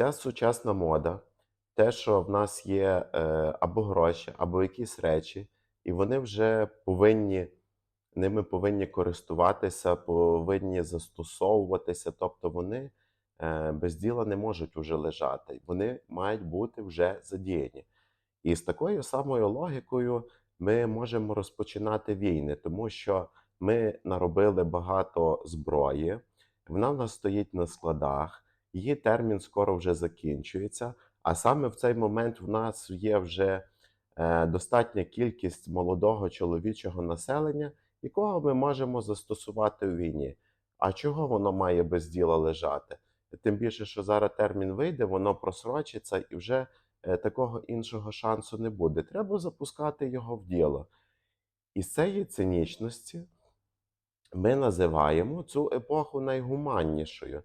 Ця сучасна мода, те, що в нас є е, або гроші, або якісь речі, і вони вже повинні, ними повинні користуватися, повинні застосовуватися. Тобто вони е, без діла не можуть уже лежати. Вони мають бути вже задіяні. І з такою самою логікою ми можемо розпочинати війни, тому що ми наробили багато зброї, вона в нас стоїть на складах, її термін скоро вже закінчується. А саме в цей момент в нас є вже е, достатня кількість молодого чоловічого населення, якого ми можемо застосувати у війні. А чого воно має без діла лежати? Тим більше, що зараз термін вийде, воно просрочиться і вже е, такого іншого шансу не буде. Треба запускати його в діло. І з цієї цинічності ми називаємо цю епоху найгуманнішою.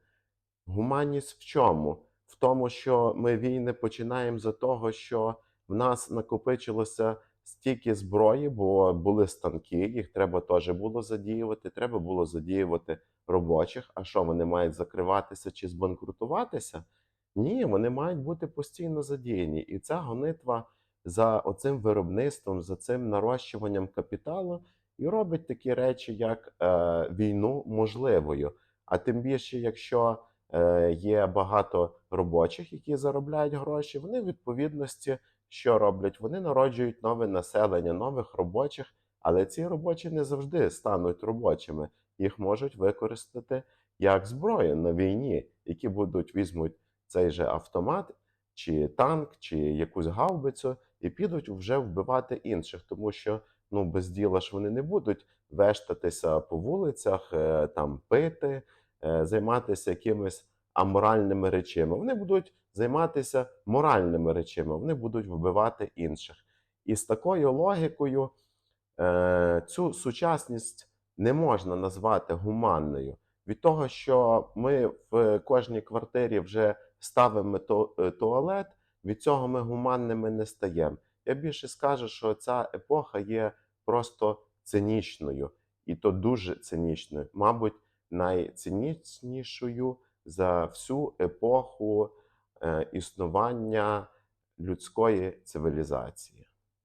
Гуманність в чому? В тому, що ми війни починаємо за того, що в нас накопичилося стільки зброї, бо були станки, їх треба теж було задіювати. Треба було задіювати робочих. А що вони мають закриватися чи збанкрутуватися? Ні, вони мають бути постійно задіяні. І ця гонитва за оцим виробництвом, за цим нарощуванням капіталу і робить такі речі, як е, війну можливою. А тим більше, якщо є багато робочих, які заробляють гроші, вони в відповідності що роблять? Вони народжують нове населення, нових робочих, але ці робочі не завжди стануть робочими. Їх можуть використати як зброю на війні, які будуть візьмуть цей же автомат, чи танк, чи якусь гаубицю, і підуть вже вбивати інших, тому що ну без діла ж вони не будуть вештатися по вулицях, е, там пити, е, займатися якимись аморальними речами. Вони будуть займатися моральними речами, вони будуть вбивати інших. І з такою логікою е, цю сучасність не можна назвати гуманною. Від того, що ми в кожній квартирі вже ставимо е, туалет, від цього ми гуманними не стаємо. Я більше скажу, що ця епоха є просто цинічною, і то дуже цинічною, мабуть, найцинічнішою за всю епоху е, існування людської цивілізації.